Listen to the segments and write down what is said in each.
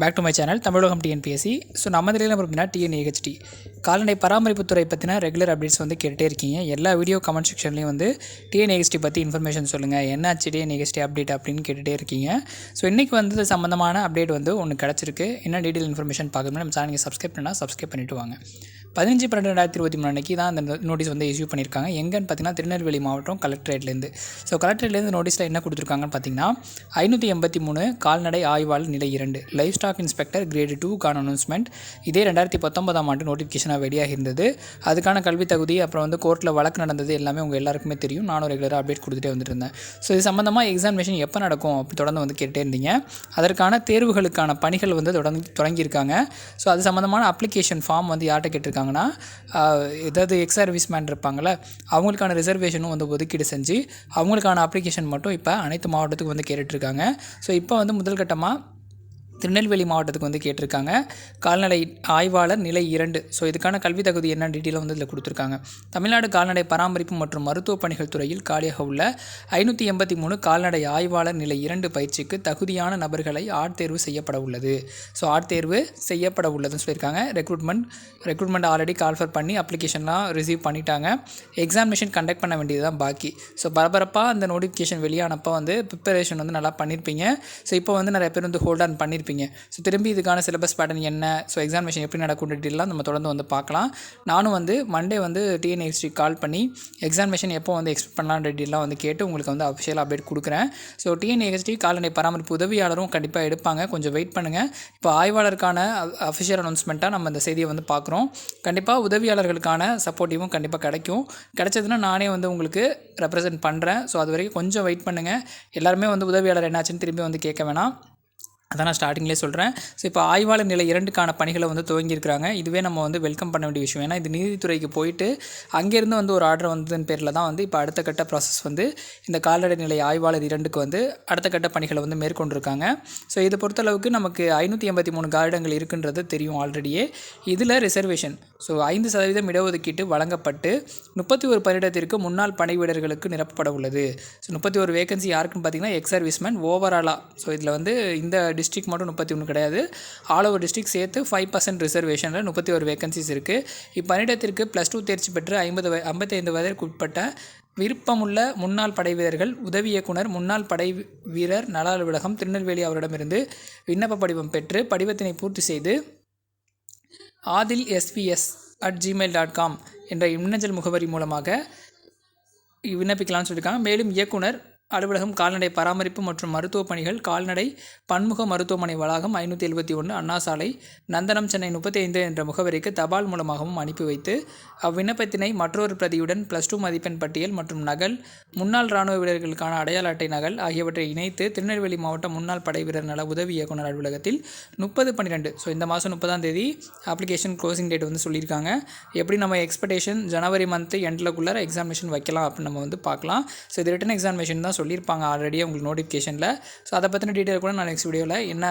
Back to my channel Tamilagam TNPSC so நம்ம இதில் பார்த்தீங்கன்னா அப்படின்னா டிஎன்ஏஹெச்டி கால்நடை பராமரிப்புத்துறை பற்றின ரெகுலர் அப்டேட்ஸ் வந்து கேட்டே இருக்கீங்க. எல்லா வீடியோ கமெண்ட் செக்ஷன்லேயும் வந்து டிஎன்ஏஹெச்டி பற்றி இன்ஃபர்மேஷன் சொல்லுங்கள் என்னாச்சு டிஎன்ஏஹெச்டி அப்டேட் அப்படின்னு கேட்டுகிட்டே இருக்கீங்க. ஸோ இன்றைக்கி வந்து இது சம்மந்தமான அப்டேட் வந்து ஒன்று கிடச்சிருக்கு. என்ன டீட்டெயில் இன்ஃபர்மேஷன் பார்க்கணும்னா நம்ம சேனலுக்கு சப்ஸ்கிரைப் பண்ணால் சப்ஸ்கிரைப் பண்ணிவிட்டு வாங்க. பதினஞ்சு பன்னெண்டு ரெண்டாயிரத்தி இருபத்தி மூணு அன்றைக்கி தான் அந்த நோட்டீஸ் வந்து இஷ்யூ பண்ணியிருக்காங்க. எங்கன்னு பார்த்தீங்கன்னா திருநெல்வேலி மாவட்டம் கலெக்டரேட்லேருந்து. ஸோ கலெக்டரேட்லேருந்து நோட்டீஸில் என்ன கொடுத்துருக்காங்கன்னு பார்த்தீங்கன்னா ஐநூற்றி எண்பத்தி மூணு கால்நடை ஆய்வாளர் நிலை இரண்டு லைஃப் ஸ்டாக் இன்ஸ்பெக்டர் கிரேடு டூக்கான அனௌன்ஸ்மெண்ட் இதே ரெண்டாயிரத்தி பத்தொன்பதாம் ஆண்டு நோட்டிஃபிகேஷனாக வெளியாக இருந்தது. அதுக்கான கல்வி தகுதி அப்புறம் வந்து கோர்ட்டில் வழக்கு நடந்தது எல்லாமே உங்கள் எல்லாருக்குமே தெரியும். நானும் ரெகுலராக அப்டேட் கொடுத்துட்டே வந்துட்டு இருந்தேன் ஸோ இது சம்மந்தமாக எக்ஸாமினேஷன் எப்போ நடக்கும் அப்படி தொடர்ந்து வந்து கேட்டே இருந்தீங்க. அதற்கான தேர்வுகளுக்கான பணிகள் வந்து தொடர்ந்து தொடங்கியிருக்காங்க. ஸோ அது சம்மந்தமான அப்ளிகேஷன் ஃபார்ம் வந்து யார்கிட்ட கேட்டிருக்காங்க? ஆஹ், ஏதாவது எக்ஸ் சர்வீஸ்மேன் இருப்பாங்கள அவங்களுக்கான ரிசர்வேஷனும் வந்து ஒதுக்கீடு செஞ்சு அவங்களுக்கான அப்ளிகேஷன் மட்டும் இப்போ அனைத்து மாவட்டத்துக்கும் வந்து கேட்டுட்ருக்காங்க ஸோ இப்போ வந்து முதல் கட்டமாக திருநெல்வேலி மாவட்டத்துக்கு வந்து கேட்டிருக்காங்க. கால்நடை ஆய்வாளர் நிலை இரண்டு. ஸோ இதுக்கான கல்வி தகுதி என்ன டீட்டெயிலும் வந்து இதில் கொடுத்துருக்காங்க. தமிழ்நாடு கால்நடை பராமரிப்பு மற்றும் மருத்துவ பணிகள் துறையில் காலியாக உள்ள ஐநூற்றி எண்பத்தி மூணு கால்நடை ஆய்வாளர் நிலை இரண்டு பயிற்சிக்கு தகுதியான நபர்களை ஆட்தேர்வு செய்யப்பட உள்ளது. ஸோ ஆட்தேர்வு செய்யப்பட உள்ளதுன்னு சொல்லியிருக்காங்க. ரெக்ரூட்மெண்ட் ரெக்ரூட்மெண்ட் ஆல்ரெடி கால்ஃபர் பண்ணி அப்ளிகேஷன்லாம் ரிசீவ் பண்ணிட்டாங்க. எக்ஸாமினேஷன் கண்டக்ட் பண்ண வேண்டியது தான் பாக்கி. ஸோ பரபரப்பாக அந்த நோட்டிஃபிகேஷன் வெளியானப்போ வந்து ப்ரிப்பரேஷன் வந்து நல்லா பண்ணியிருப்பீங்க ஸோ இப்போ வந்து நிறைய பேர் வந்து ஹோல்ட் ஆன் பண்ணியிருப்பீங்க ஸோ திரும்பி இதுக்கான சிலபஸ் பேட்டர்ன் என்ன? ஸோ எக்ஸாமினேஷன் எப்படி நடக்கும் டீட்டெயிலாம் நம்ம தொடர்ந்து வந்து பார்க்கலாம். நானும் வந்து மண்டே வந்து டிஎன்எஸ்டி கால் பண்ணி எக்ஸாமினேஷன் எப்போ வந்து எக்ஸ்பெக்ட் பண்ணலாம் டீட்டெயிலாம் வந்து கேட்டு உங்களுக்கு வந்து அஃபிஷியல் அப்டேட் கொடுக்குறேன். ஸோ டிஎன்ஏஎஸ்டி கால்நடை பராமரிப்பு உதவியாளரும் கண்டிப்பாக எடுப்பாங்க. கொஞ்சம் வெயிட் பண்ணுங்கள் இப்போ ஆய்வாளருக்கான அஃபிஷியல் அனௌன்ஸ்மெண்ட்டாக நம்ம இந்த செய்தியை வந்து பார்க்குறோம். கண்டிப்பாக உதவியாளர்களுக்கான சப்போர்ட்டிவும் கண்டிப்பாக கிடைக்கும். கிடைச்சதுன்னா நானே வந்து உங்களுக்கு ரெப்ரசன்ட் பண்ணுறேன் ஸோ அது வரைக்கும் கொஞ்சம் வெயிட் பண்ணுங்கள் எல்லாருமே வந்து உதவியாளர் என்னாச்சுன்னு திரும்பி வந்து கேட்க வேணாம். அதான் நான் ஸ்டார்டிங்லேயே சொல்கிறேன் ஸோ இப்போ ஆய்வாளர் நிலை இரண்டுக்கான பணிகளை வந்து துவங்கியிருக்கிறாங்க. இதுவே நம்ம வந்து வெல்கம் பண்ண வேண்டிய விஷயம். ஏன்னா இது நீதித்துறைக்கு போயிட்டு அங்கேருந்து வந்து ஒரு ஆர்டர் வந்ததன் பேரில் தான் வந்து இப்போ அடுத்த கட்ட ப்ராசஸ் வந்து இந்த கால்நடை நிலை ஆய்வாளர் இரண்டுக்கு வந்து அடுத்த கட்ட பணிகளை வந்து மேற்கொண்டிருக்காங்க. ஸோ இதை பொறுத்தளவுக்கு நமக்கு ஐநூற்றி எண்பத்தி மூணு காரிடங்கள் இருக்குன்றது தெரியும் ஆல்ரெடியே இதில் ரிசர்வேஷன் ஸோ ஐந்து சதவீதம் இடஒதுக்கீட்டு வழங்கப்பட்டு முப்பத்தி ஒரு பணியிடத்திற்கு முன்னாள் படை வீரர்களுக்கு நிரப்பப்பட உள்ளது. ஸோ முப்பத்தி ஒரு வேகன்சி யாருக்குன்னு பார்த்தீங்கன்னா எக்ஸ் சர்வீஸ்மேன் ஓவராலாக ஸோ இதில் வந்து இந்த டிஸ்ட்ரிக் மட்டும் முப்பத்தி ஒன்று கிடையாது. ஆல் ஓவர் டிஸ்ட்ரிக் சேர்த்து ஃபைவ் பர்சன்ட் ரிசர்வேஷனில் முப்பத்தி ஒரு வேகன்சிஸ் இருக்குது இப்பணியிடத்திற்கு ப்ளஸ் டூ தேர்ச்சி பெற்று ஐம்பது வய ஐம்பத்தைந்து வயதிற்கு உட்பட்ட விருப்பமுள்ள முன்னாள் படை வீரர்கள் உதவி இயக்குனர் முன்னாள் படை வீரர் நல அலுவலகம் திருநெல்வேலி அவரிடமிருந்து விண்ணப்ப படிவம் பெற்று படிவத்தினை பூர்த்தி செய்து Aadil SVS at Gmail dot com என்ற மின்னஞ்சல் முகவரி மூலமாக விண்ணப்பிக்கலாம்னு சொல்லியிருக்காங்க. மேலும் இயக்குனர் அலுவலகம் கால்நடை பராமரிப்பு மற்றும் மருத்துவ பணிகள் கால்நடை பன்முக மருத்துவமனை வளாகம் ஐநூற்றி எழுபத்தி ஒன்று அண்ணா சாலை நந்தனம் சென்னை முப்பத்தி ஐந்து என்ற முகவரிக்கு தபால் மூலமாகவும் அனுப்பி வைத்து அவ்விண்ணப்பத்தினை மற்றொரு பிரதியுடன் ப்ளஸ் டூ மதிப்பெண் பட்டியல் மற்றும் நகல் முன்னாள் இராணுவ வீரர்களுக்கான அடையாள அட்டை நகல் ஆகியவற்றை இணைத்து திருநெல்வேலி மாவட்ட முன்னாள் படை வீரர் நல உதவி இயக்குனர் அலுவலகத்தில் முப்பது பன்னிரெண்டு ஸோ இந்த மாதம் முப்பதாம் தேதி அப்ளிகேஷன் க்ளோசிங் டேட் வந்து சொல்லியிருக்காங்க. எப்படி நம்ம எக்ஸ்பெக்டேஷன் ஜனவரி மந்த்து எண்ட்லக்குள்ளார எக்ஸாமினேஷன் வைக்கலாம் அப்படின்னு நம்ம வந்து பார்க்கலாம். ஸோ இது ரிட்டன் எக்ஸாமினேஷன் தான் சொல்லியிருப்பாங்க ஆல்ரெடி உங்களுக்கு நோட்டிஃபிகேஷனில் ஸோ அதை பற்றின டீட்டெயில் கூட நான் நெக்ஸ்ட் வீடியோவில் என்ன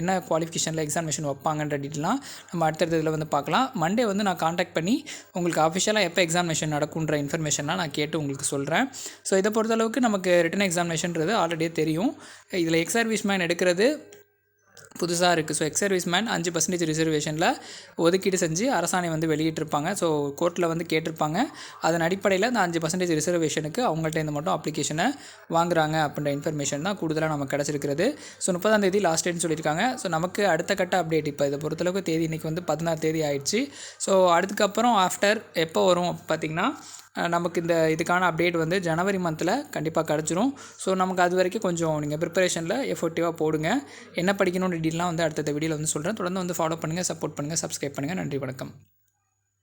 என்ன குவாலிஃபிகேஷனில் எக்ஸாமினேஷன் வைப்பாங்கன்ற டீட்டெயிலாம் நம்ம அடுத்தடுத்த இதில் வந்து பார்க்கலாம். மண்டே வந்து நான் காண்டாக்ட் பண்ணி உங்களுக்கு அஃபிஷியலாக எப்போ எக்ஸாமினேஷன் நடக்குன்ற இன்ஃபர்மேஷன்லாம் நான் கேட்டு உங்களுக்கு சொல்கிறேன் ஸோ இதை பொறுத்தளவுக்கு நமக்கு ரிட்டன் எக்ஸாமினேஷன்றது ஆல்ரெடியே தெரியும். இதில் எக்ஸ் சர்வீஸ்மேன் எடுக்கிறது புதுசாக இருக்குது. ஸோ எக்ஸ் சர்வீஸ்மேன் அஞ்சு பர்சன்டேஜ் ரிசர்வேஷனில் ஒதுக்கீடு செஞ்சு அரசாணை வந்து வெளியிட்டிருப்பாங்க. ஸோ கோர்ட்டில் வந்து கேட்டிருப்பாங்க. அதன் அடிப்படையில் அந்த அஞ்சு பர்சன்டேஜ் ரிசர்வேஷனுக்கு அவங்கள்ட்ட இந்த மட்டும் அப்ளிகேஷனை வாங்குறாங்க அப்படின்ற இன்ஃபர்மேஷன் தான் கூடுதலாக நமக்கு கிடச்சிருக்கிறது. ஸோ முப்பதாம் தேதி லாஸ்ட் டேட்னு சொல்லியிருக்காங்க. ஸோ நமக்கு அடுத்த கட்ட அப்டேட் இப்போ இதை பொறுத்தளவுக்கு தேதி இன்றைக்கி வந்து பதினாறு தேதி ஆயிடுச்சு. ஸோ அதுக்கப்புறம் ஆஃப்டர் எப்போ வரும் பார்த்திங்கன்னா நமக்கு இந்த இதுக்கான அப்டேட் வந்து ஜனவரி மந்தில் கண்டிப்பாக கிடச்சிரும். ஸோ நமக்கு அது வரைக்கும் கொஞ்சம் நீங்கள் ப்ரிப்பரேஷனில் எஃபெக்டிவாக போடுங்க. என்ன படிக்கணும் டீட்டெயிலாம் வந்து அடுத்த வீடியோவில் வந்து சொல்கிறேன் தொடர்ந்து வந்து ஃபாலோ பண்ணுங்கள் சப்போர்ட் பண்ணுங்கள் சப்ஸ்கிரைப் பண்ணுங்கள் நன்றி வணக்கம்.